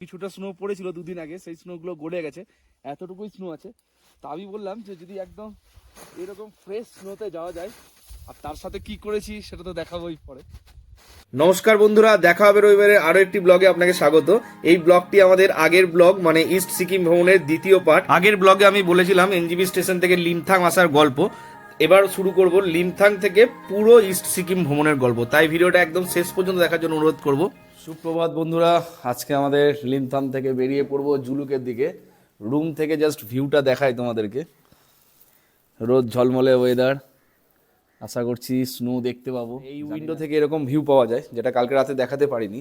কিছুটা স্নো পড়েছিল দুদিন আগে, সেই স্নোগুলো গড়ে গেছে, এতটুকুই স্নো আছে। তা আমি বললাম যে যদি একদম এরকম ফ্রেশ স্নোতে যাওয়া যায়, আর তার সাথে কি করেছি সেটা তো দেখাবোই পরে। নমস্কার বন্ধুরা, দেখা হবে রবিবারে আরও একটি ব্লগে আপনাকে স্বাগত। এই ব্লগটি আমাদের আগের ব্লগ মানে ইস্ট সিকিম ভ্রমণের দ্বিতীয় পার্ট আগের ব্লগে আমি বলেছিলাম এনজিবি স্টেশন থেকে লিমথাং আসার গল্প। এবার শুরু করব লিমথাং থেকে পুরো ইস্ট সিকিম ভ্রমণের গল্প। তাই ভিডিওটা একদম শেষ পর্যন্ত দেখার জন্য অনুরোধ করব। সুপ্রভাত বন্ধুরা আজকে আমাদের লিমথাম থেকে বেরিয়ে পড়ব জুলুকের দিকে। রুম থেকে জাস্ট ভিউটা দেখাই তোমাদেরকে। রোদ ঝলমলে ওয়েদার আশা করছি স্নো দেখতে পাবো। এই উইন্ডো থেকে এরকম ভিউ পাওয়া যায় যেটা কালকে রাতে দেখাতে পারিনি।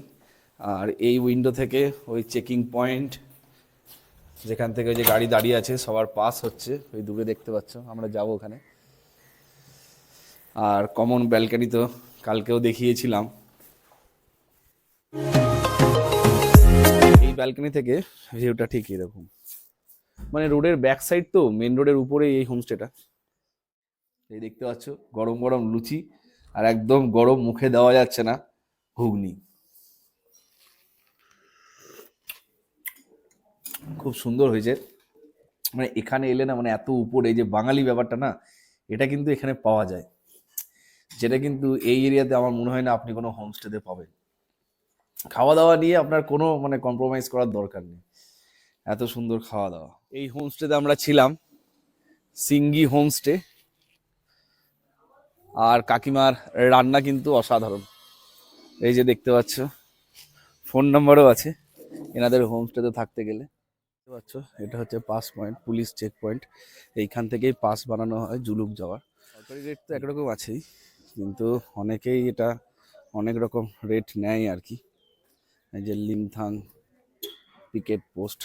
আর এই উইন্ডো থেকে ওই চেকিং পয়েন্ট যেখান থেকে ওই যে গাড়ি দাঁড়িয়ে আছে সবার পাস হচ্ছে ওই দূরে দেখতে পাচ্ছ আমরা যাব ওখানে। আর কমন ব্যালকানি তো কালকেও দেখিয়েছিলাম। ব্যালকনি থেকে ভিউটা ঠিক এরকম। মানে রোডের ব্যাক সাইড তো মেন রোডের উপরে এই হোমস্টেটা এই দেখতে পাচ্ছ, গরম গরম লুচি, আর একদম গরম মুখে দেওয়া যাচ্ছে না ঘুগনি। খুব সুন্দর হয়েছে। মানে এখানে এলে না মানে এত উপরে যে বাঙালি ব্যাপারটা না, এটা কিন্তু এখানে পাওয়া যায়। যেটা কিন্তু এই এরিয়াতে আমার মনে হয় না আপনি কোনো হোমস্টেতে পাবেন। খাওয়া দাওয়া নিয়ে আপনার কোনো মানে কম্প্রোমাইজ করার দরকার নেই। এত সুন্দর খাওয়া দাওয়া এই হোমস্টেতে আমরা ছিলাম, সিঙ্গি হোমস্টে আর কাকিমার রান্না কিন্তু অসাধারণ। এই যে দেখতে পাচ্ছ ফোন নাম্বারও আছে, এনাদের হোমস্টেতে থাকতে গেলে। দেখতে পাচ্ছ, এটা হচ্ছে pass point police check point এইখান থেকেই পাস বানানো হয়, জুলুক যাওয়ার। সরকারি রেট তো একরকম আছেই, কিন্তু অনেকেই এটা অনেক রকম রেট নেয় আর কি। এই যে লিমথাং পিকেট পোস্ট।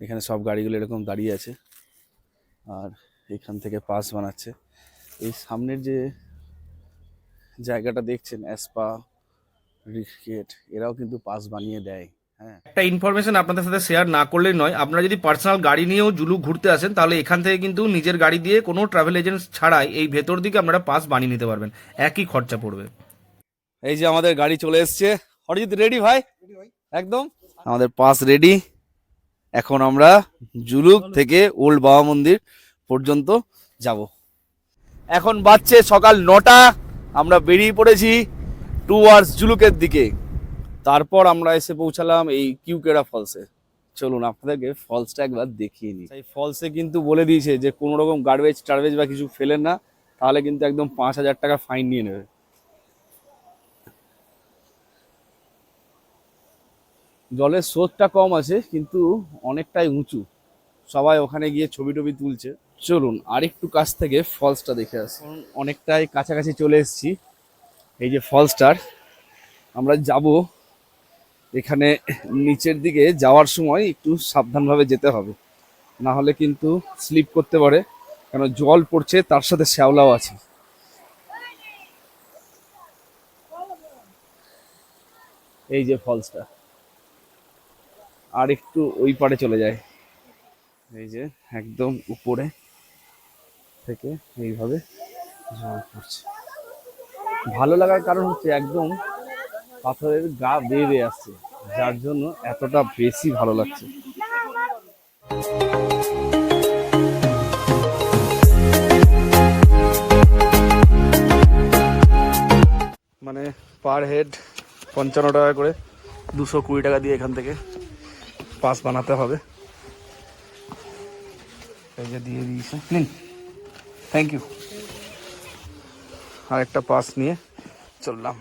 এখানে সব গাড়িগুলো এরকম দাঁড়িয়ে আছে আর এখান থেকে পাস বানাচ্ছে। এই সামনের যে জায়গাটা দেখছেন অ্যাসপা রিকেট এরাও কিন্তু পাস বানিয়ে দেয় হ্যাঁ। একটা ইনফরমেশন আপনাদের সাথে শেয়ার না করলেই নয়, আপনারা যদি পার্সোনাল গাড়ি নিয়েও জুলু ঘুরতে আসেন, তাহলে এখান থেকে কিন্তু নিজের গাড়ি দিয়ে কোনো ট্রাভেল এজেন্ট ছাড়াই এই ভেতর দিকে আপনারা পাস বানিয়ে নিতে পারবেন। একই খরচা পড়বে। এই যে আমাদের গাড়ি চলে এসছে। অরিজিৎ রেডি ভাই? একদম? আমাদের পাস রেডি এখন আমরা জুলুক থেকে ওল্ড বাবা মন্দির পর্যন্ত যাব। এখন বাজছে সকাল নটা। আমরা বেরিয়ে পড়েছি টু আওয়ার্স জুলুকের দিকে। তারপর আমরা এসে পৌঁছালাম এই কিউকেরা ফলসে। চলুন আপনাদেরকে ফলসটা একবার দেখিয়ে নিই। এই ফলসে কিন্তু বলে দিয়েছে যে কোনো রকম গার্বেজ টার্বেজ বা কিছু ফেলেন না। তাহলে কিন্তু একদম পাঁচ হাজার টাকা ফাইন নিয়ে নেবে। জলের স্রোতটা কম আছে, কিন্তু অনেকটাই উঁচু। সবাই ওখানে গিয়ে ছবি টবি তুলছে। চলুন আরেকটু কাছ থেকে ফলসটা দেখে আসি। অনেকটাই কাছাকাছি চলে এসেছি। এই যে ফলসটার, আমরা যাব এখানে নিচের দিকে যাওয়ার সময় একটু সাবধানভাবে যেতে হবে। না হলে কিন্তু স্লিপ করতে পারে, কেন জল পড়ছে, তার সাথে শ্যাওলাও আছে। এই যে ফলসটা। আর একটু ওই পারে চলে যায়। এই যে একদম উপরে থেকে এইভাবে জল পড়ছে। ভালো লাগার কারণ হচ্ছে একদম পাথরের গা বেয়ে বেয়ে আসছে, যার জন্য এতটা বেশি ভালো লাগছে। মানে পার হেড পঞ্চান্ন টাকা করে দুশো কুড়ি টাকা দিয়ে এখান থেকে পাস বানাতে হবে। এই যে দিয়ে দিয়েছে। নিন। থ্যাংক ইউ আর একটা পাস নিয়ে চললাম।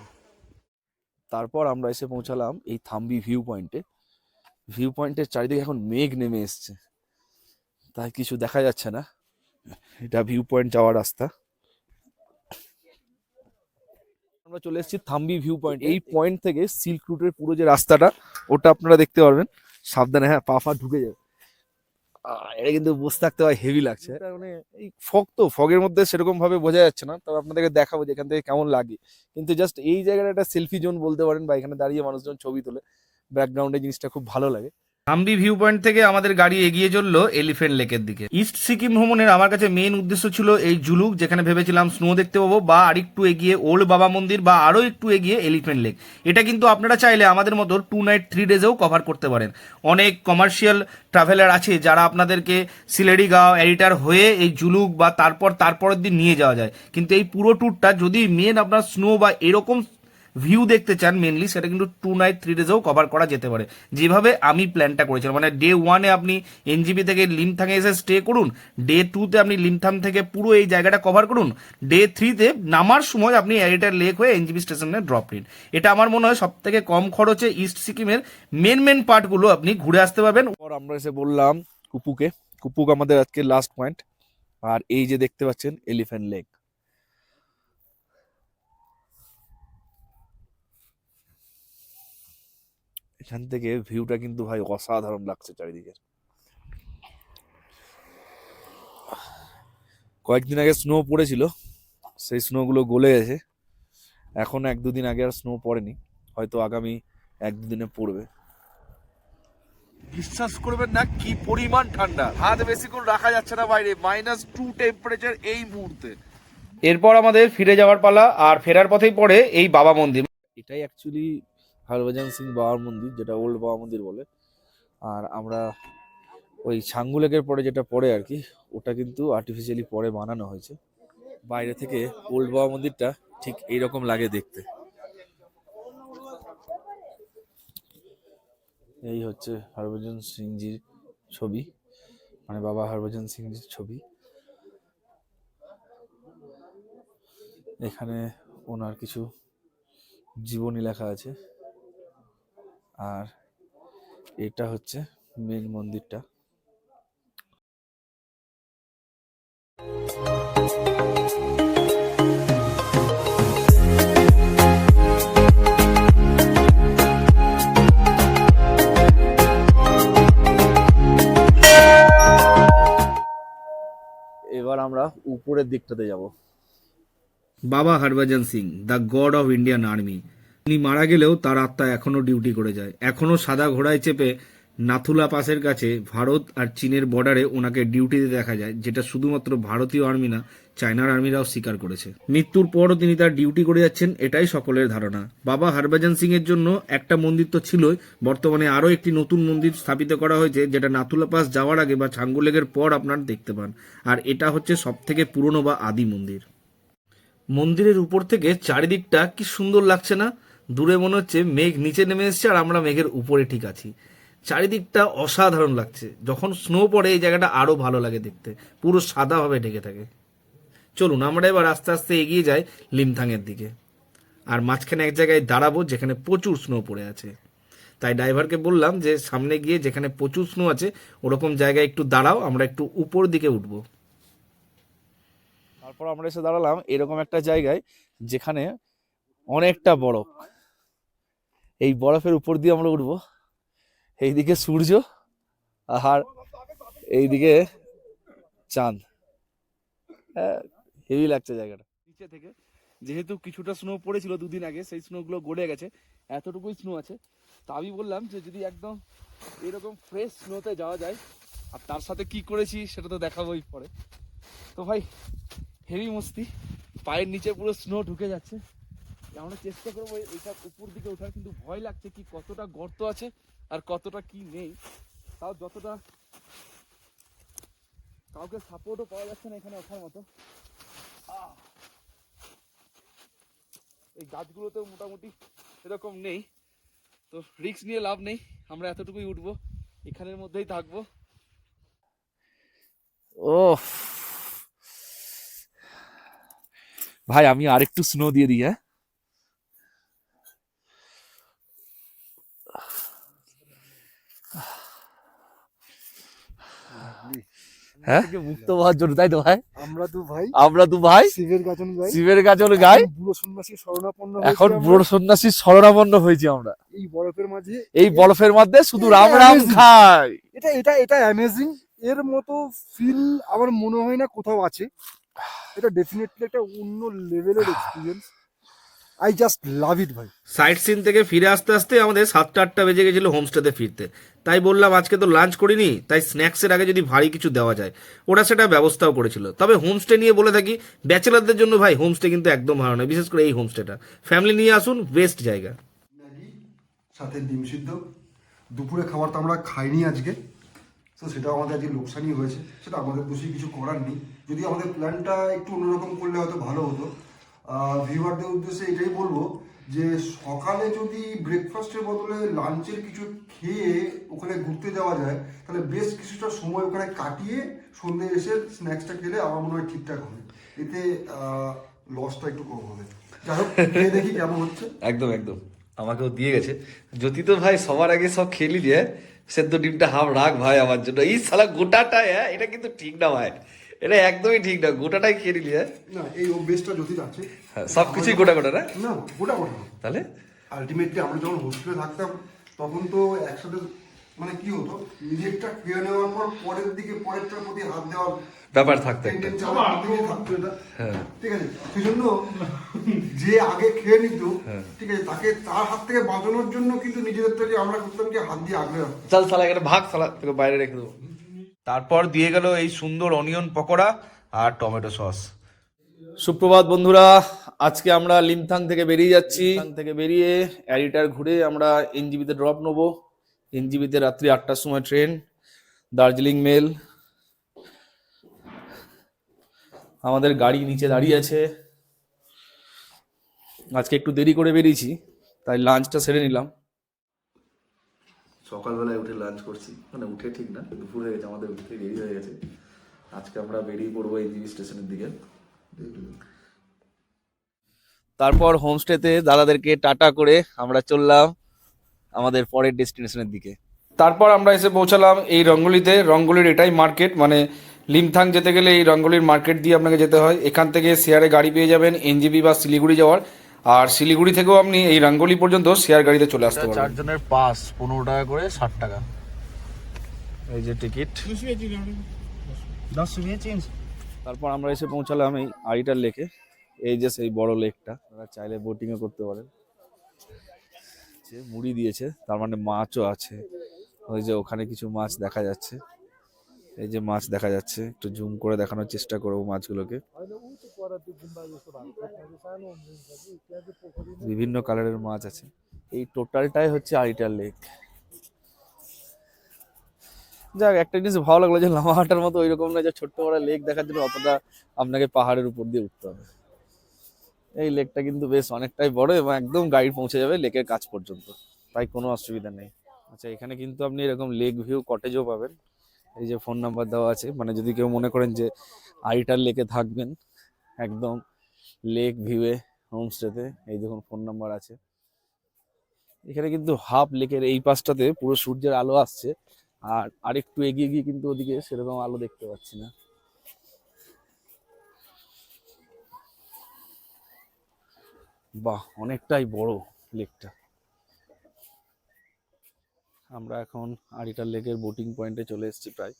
তারপর আমরা এসে পৌঁছালাম এই থাম্বি ভিউ পয়েন্টে ভিউ পয়েন্টের চারিদিকে এখন মেঘ নেমে এসছে। তাই কিছু দেখা যাচ্ছে না। এটা ভিউ পয়েন্ট যাওয়ার রাস্তা। আমরা চলে এসেছি থাম্বি ভিউ পয়েন্ট এই পয়েন্ট থেকে সিল্ক রুটের পুরো যে রাস্তাটা, ওটা আপনারা দেখতে পারবেন। সাবধানে হ্যাঁ পা ফা ঢুকে যাবে। এটা কিন্তু বসে থাকতে হয় হেভি লাগছে। এটা মানে এই ফগ তো ফগের মধ্যে সেরকম ভাবে বোঝা যাচ্ছে না তবে আপনাদেরকে দেখাবো যে এখান থেকে কেমন লাগে। কিন্তু জাস্ট এই জায়গাটা একটা সেলফি জোন বলতে পারেন বা এখানে দাঁড়িয়ে মানুষজন ছবি তোলে ব্যাকগ্রাউন্ডে জিনিসটা খুব ভালো লাগে। থাম্বি ভিউ পয়েন্ট থেকে আমাদের গাড়ি এগিয়ে চলল এলিফেন্ট লেকের দিকে। ইস্ট সিকিম ভ্রমণের আমার কাছে মেইন উদ্দেশ্য ছিল এই জুলুক, যেখানে ভেবেছিলাম স্নো দেখতে পাবো বা আরেকটু এগিয়ে ওল্ড বাবা মন্দির বা আরও একটু এগিয়ে এলিফেন্ট লেক এটা কিন্তু আপনারা চাইলে আমাদের মতো টু নাইট থ্রি ডেজেও কভার করতে পারেন। অনেক কমার্শিয়াল ট্রাভেলার আছে যারা আপনাদেরকে সিলেডিগাঁও এডিটার হয়ে এই জুলুক বা তারপর, তারপরের দিন নিয়ে যাওয়া যায়। কিন্তু এই পুরো ট্যুরটা যদি মেন আপনার স্নো বা এরকম ভিউ দেখতে চান মেনলি সেটা কিন্তু টু নাইট থ্রি ডেজেও কভার করা যেতে পারে। যেভাবে আমি প্ল্যানটা করেছিলাম মানে ডে ওয়ানে আপনি এনজিবি থেকে লিমথাঙে এসে স্টে করুন ডে টুতে আপনি লিমথাং থেকে পুরো এই জায়গাটা কভার করুন ডে থ্রিতে নামার সময় আপনি এডিটার লেক হয়ে এনজিবি স্টেশনে ড্রপ নিন। এটা আমার মনে হয় সব থেকে কম খরচে ইস্ট সিকিমের মেন মেন পার্টগুলো আপনি ঘুরে আসতে পারবেন। পর আমরা এসে বললাম কুপুকে। কুপুক আমাদের আজকে লাস্ট পয়েন্ট আর এই যে দেখতে পাচ্ছেন এলিফ্যান্ট লেক এখান থেকে ভিউটা কিন্তু ভাই অসাধারণ লাগছে চারিদিকে। কয়েকদিন আগে স্নো পড়েছিল সেই স্নোগুলো গলে গেছে। এখন এক দুদিন আগে আর স্নো পড়েনি হয়তো আগামী এক দুদিনে পড়বে। বিশ্বাস করবেন না কি পরিমাণ ঠান্ডা। হাত বেশিক্ষণ রাখা যাচ্ছে না বাইরে মাইনাস টু টেম্পারেচার এই মুহূর্তে। এরপর আমাদের ফিরে যাওয়ার পালা আর ফেরার পথেই পড়ে এই বাবা মন্দির। এটাই অ্যাকচুয়ালি হরভজন সিং বাবার মন্দির, যেটা ওল্ড বাবা মন্দির বলে। আর আমরা ওই ছাঙ্গু লেকের পরে যেটা পড়ে আর কি, ওটা কিন্তু আর্টিফিশিয়ালি পরে বানানো হয়েছে। বাইরে থেকে ওল্ড বাবা মন্দিরটা ঠিক এইরকম লাগে দেখতে। এই হচ্ছে হরভজন সিংজির ছবি। মানে বাবা হরভজন সিংজির ছবি। এখানে ওনার কিছু জীবনী লেখা আছে। আর এটা হচ্ছে মেন মন্দিরটা। এবার আমরা উপরের দিকটাতে যাব। বাবা Harbhajan Singh the god of Indian army তিনি মারা গেলেও তার আত্মা এখনও ডিউটি করে যায়। এখনও সাদা ঘোড়ায় চেপে নাথুলা পাসের কাছে ভারত আর চীনের বর্ডারে ওনাকে ডিউটিতে দেখা যায়, যেটা শুধুমাত্র ভারতীয় আর্মি না, চায়নার আর্মিরাও স্বীকার করেছে। মৃত্যুর পরও তিনি তার ডিউটি করে যাচ্ছেন, এটাই সকলের ধারণা। বাবা হরভজন সিং এর জন্য একটা মন্দির তো ছিলই, বর্তমানে আরও একটি নতুন মন্দির স্থাপিত করা হয়েছে, যেটা নাথুলা পাস যাওয়ার আগে বা ছাঙ্গুলেগের পর আপনার দেখতে পান। আর এটা হচ্ছে সব থেকে পুরনো বা আদি মন্দির। মন্দিরের উপর থেকে চারিদিকটা কি সুন্দর লাগছে না? দূরে মনে হচ্ছে মেঘ নিচে নেমে এসছে আর আমরা মেঘের উপরে ঠিক আছি। চারিদিকটা অসাধারণ লাগছে। যখন স্নো পড়ে, এই জায়গাটা আরও ভালো লাগে দেখতে। পুরো সাদাভাবে ঢেকে থাকে। চলুন, আমরা এবার আস্তে আস্তে এগিয়ে যাই লিমথাংয়ের দিকে। আর মাঝখানে এক জায়গায় দাঁড়াবো যেখানে প্রচুর স্নো পড়ে আছে। তাই ড্রাইভারকে বললাম যে, সামনে গিয়ে যেখানে প্রচুর স্নো আছে, ওরকম জায়গায় একটু দাঁড়াও, আমরা একটু উপর দিকে উঠবো। তারপর আমরা এসে দাঁড়ালাম এরকম একটা জায়গায় যেখানে অনেকটা বরফ। এই বরফের উপর দিয়ে আমরা উঠবো। এইদিকে সূর্য আর এইদিকে চাঁদ। হেভি লাগছে জায়গাটা। নিচে থেকে যেহেতু কিছুটা স্নো পড়েছিল দুদিন আগে, সেই স্নোগুলো গড়ে গেছে। এতটুকুই স্নো আছে। তা আমি বললাম যে যদি একদম এরকম ফ্রেশ স্নোতে যাওয়া যায়, আর তার সাথে কি করেছি সেটা তো দেখাবোই পরে। তো ভাই হেভি মস্তি। পায়ের নিচে পুরো স্নো ঢুকে যাচ্ছে। আমরা চেষ্টা করব এই- এইটা উপর দিকে ওঠার, কিন্তু ভয় লাগছে কি কতটা গর্ত আছে আর কতটা কি নেই। তাও যতটা কাউকে সাপোর্টও পাওয়া যাচ্ছে না এখানে ওঠার মতো! এই গাছগুলোতেও মোটামুটি এরকম নেই। তো রিক্স নিয়ে লাভ নেই। আমরা এতটুকুই উঠবো, এখানের মধ্যেই থাকব। ও ভাই, আমি আরেকটু স্নো দিয়ে দিই হ্যাঁ? হ্যাঁ? মুক্ত হওয়ার জন্য তাই তো ভাই? আমরা তো ভাই আমরা তো ভাই শিবের গাজন গাই। শিবের গাজন গাই। বুড়ো সন্ন্যাসী শরণাপন্ন এখন বুড়ো সন্ন্যাসী শরণাপন্ন হয়েছি আমরা। এই বরফের মাঝে এই বরফের মধ্যে শুধু রাম রাম খাই এটা এটা এটা অ্যামেজিং এর মতো ফিল আমার মনে হয় না কোথাও আছে। এটা ডেফিনেটলি একটা অন্য লেভেলের experience I just love it ভাই। সাইট সিন থেকে ফিরে আসতে আসতে আমাদের সাতটা আটটা বেজে গেছিল হোমস্টেতে ফিরতে। তাই বললাম আজকে তো লাঞ্চ করিনি, তাই স্ন্যাক্সের আগে যদি ভারী কিছু দেওয়া যায়। ওরা সেটা ব্যবস্থাও করেছিল। তবে হোমস্টে নিয়ে বলে থাকি ব্যাচেলারদের জন্য ভাই হোমস্টে কিন্তু একদম ভালো নয়, বিশেষ করে এই হোমস্টেটা ফ্যামিলি নিয়ে আসুন বেস্ট জায়গা। সাথে ডিম সিদ্ধ। দুপুরে খাবার তো আমরা খাইনি আজকে, তো সেটা আমাদের আজকে লোকসানই হয়েছে, সেটা আমাদের দোষী কিছু করার নেই। যদি আমাদের প্ল্যানটা একটু অন্যরকম করলে হয়তো ভালো হতো। ভিউয়ারদের উদ্দেশ্যে এটাই বলব যে সকালে যদি ব্রেকফাস্টের বদলে লাঞ্চের কিছু খেয়ে ওখানে ঘুরতে যাওয়া যায় তাহলে বেশ কিছুটা সময় ওখানে কাটিয়ে সন্ধ্যে এসে স্ন্যাক্সটা খেলে আমার মনে হয় ঠিকঠাক হবে। এতে লসটা একটু কম হবে। যাই হোক দেখি কেমন হচ্ছে। একদম একদম। আমাকেও দিয়ে গেছে। যদি তো ভাই সবার আগে সব খেলি দিয়ে সেদ্ধ ডিমটা হাফ রাখ ভাই আমার জন্য। এই সালা গোটাটাই হ্যাঁ এটা কিন্তু ঠিক না ভাই। এটা একদমই ঠিক না গোটাটাই খেয়ে নিলি হ্যাঁ না এই অভ্যেসটা যদির আছে। সব কিছুই গোটা গোটা না? না গোটা গোটা। তাহলে? আলটিমেটলি আমরা যখন হোস্টেলে থাকতাম তখন তো একসাথে মানে কি হতো নিজেরটা খেয়ে নেওয়ার পর পরের দিকে পরেরটার প্রতি হাত দেওয়ার ব্যাপার থাকতো এটা। ঠিক আছে? সেই জন্য যে আগে খেয়ে নিত ঠিক আছে তাকে তার হাত থেকে বাঁচানোর জন্য কিন্তু নিজেদের থেকে আমরা করতাম কি হাত দিয়ে আগলে চল সালা এখানে ভাগ সালা তোকে বাইরে রেখে দেবো। তারপর দিয়ে গেল এই সুন্দর অনিয়ন পকোড়া আর টমেটো সস সুপ্রভাত বন্ধুরা আজকে আমরা লিমথাং থেকে বেরিয়ে যাচ্ছি। থেকে বেরিয়ে অ্যারিটার ঘুরে আমরা এনজিবিতে ড্রপ নেব। এনজিবিতে রাত্রি আটটার সময় ট্রেন দার্জিলিং মেল আমাদের গাড়ি নিচে দাঁড়িয়ে আছে। আজকে একটু দেরি করে বেরিয়েছি তাই লাঞ্চটা সেরে নিলাম। সকালবেলায় উঠে লাঞ্চ করছি মানে উঠে ঠিক না দুপুর হয়ে গেছে আমাদের উঠতে দেরি হয়ে গেছে। আজকে আমরা বেরিয়ে পড়ব এনজিবি স্টেশনের দিকে। তারপর হোমস্টেতে দাদাদেরকে টাটা করে আমরা চললাম আমাদের পরের ডেস্টিনেশনের দিকে। তারপর আমরা এসে পৌঁছালাম এই রঙ্গলিতে। রঙ্গলির এটাই মার্কেট মানে লিমথাং যেতে গেলে এই রঙ্গলির মার্কেট দিয়ে আপনাকে যেতে হয়। এখান থেকে শেয়ারে গাড়ি পেয়ে যাবেন এনজিবি বা শিলিগুড়ি যাওয়ার। আর শিলিগুড়ি থেকেও আপনি এই রঙ্গলি পর্যন্ত শেয়ার গাড়িতে চলে আসতে পারবেন। চারজনের পাস পনেরো টাকা করে ষাট টাকা। এই যে টিকিট। তারপর আমরা এসে পৌঁছালাম এই আড়িটার লেকে। এই যে সেই বড় লেকটা, আপনারা চাইলে বোটিংও করতে পারেন। মুড়ি দিয়েছে, তার মানে মাছও আছে। ওই যে ওখানে কিছু মাছ দেখা যাচ্ছে। এই যে মাছ দেখা যাচ্ছে, একটু জুম করে দেখানোর চেষ্টা করব মাছগুলোকে। বিভিন্ন কালারের মাছ আছে। এই টোটালটাই হচ্ছে আড়িটার লেক। যাক, একটা জিনিস ভালো লাগল যে লামাহাটার মতো ওইরকম না যে ছোট্ট বড় লেক দেখার জন্য অতটা আপনাকে পাহাড়ের উপর দিয়ে উঠতে হবে। এই লেকটা কিন্তু বেশ অনেকটাই বড় এবং একদম গাড়ি পৌঁছে যাবে লেকের কাছ পর্যন্ত। তাই কোনো অসুবিধা নেই। আচ্ছা এখানে কিন্তু আপনি এরকম লেক ভিউ কটেজও পাবেন। এই যে ফোন নাম্বার দেওয়া আছে মানে যদি কেউ মনে করেন যে আইটার লেকে থাকবেন, একদম লেক ভিউয়ে হোমস্টেতে, এই দেখুন ফোন নাম্বার আছে। এখানে কিন্তু হাফ লেকের এই পাশটাতে পুরো সূর্যের আলো আসছে, আর আরেকটু এগিয়ে গিয়ে কিন্তু ওদিকে সেরকম আলো দেখতে পাচ্ছি না। বাহ অনেকটাই বড় লেকটা আমরা এখন আড়িটার লেকের বোটিং পয়েন্টে চলে এসেছি প্রায়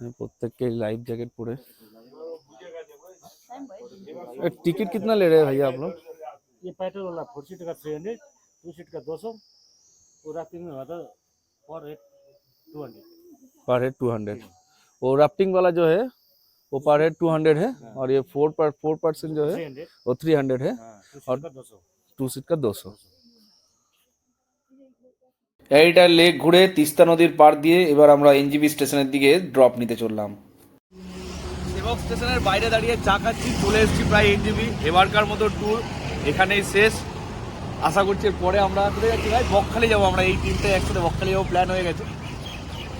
হ্যাঁ, প্রত্যেককে लाइफ जैकेट पड़े टिकट कितना ले रहे हैं भैया आप लोग ये पेट्रोल वाला फोर सीट का थ्री हंड्रेड टू सीट का दो सौ और राफ्टिंग में होता per head two hundred per head two hundred वो राफ्टिंग वाला जो है वो पर हेड टू हंड्रेड है और ये फोर पर फोर परसेंट जो है थ्री हंड्रेड वो थ्री हंड्रेड है टू और- सीट का दो सौ টু সিট কা দুশো এইটা লেক ঘুরে তিস্তা নদীর পার দিয়ে এবার আমরা এনজিবি স্টেশনের দিকে ড্রপ নিতে চললাম সেবক স্টেশনের বাইরে দাঁড়িয়ে চা খাচ্ছি চলে এসেছি প্রায় এনজিবি এবারকার মতো ট্যুর এখানেই শেষ আশা করছি এর পরে আমরা কোথায় যাচ্ছি ভাই বকখালি যাবো আমরা এই তিনটে একসাথে বকখালি যাবো প্ল্যান হয়ে গেছে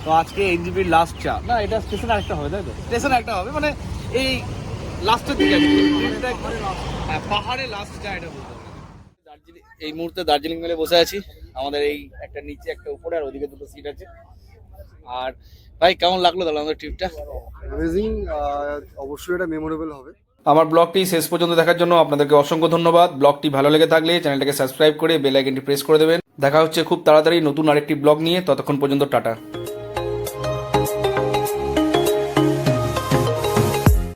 তো আজকে এনজিবির লাস্ট চা। না এটা স্টেশন আরেকটা হবে তাই তো? স্টেশন একটা হবে মানে এই লাস্টের দিকে। হ্যাঁ, পাহাড়ে লাস্ট চা এটা বলতে দার্জিলিং এই মুহূর্তে দার্জিলিং মেলে বসে আছি। আমাদের এই একটা নিচে একটা উপরে আর ওদিকে দুটো সিট আছে। আর ভাই কেমন লাগল তাহলে আমাদের ট্রিপটা অ্যামেজিং অবশ্যই এটা মেমোরেবল হবে। আমার ব্লগটি শেষ পর্যন্ত দেখার জন্য আপনাদেরকে অসংখ্য ধন্যবাদ। ব্লগটি ভালো লেগে থাকলে চ্যানেলটাকে সাবস্ক্রাইব করে বেল আইকনটি প্রেস করে দেবেন। দেখা হচ্ছে খুব তাড়াতাড়ি নতুন আরেকটি ব্লগ নিয়ে। ততক্ষণ পর্যন্ত টাটা।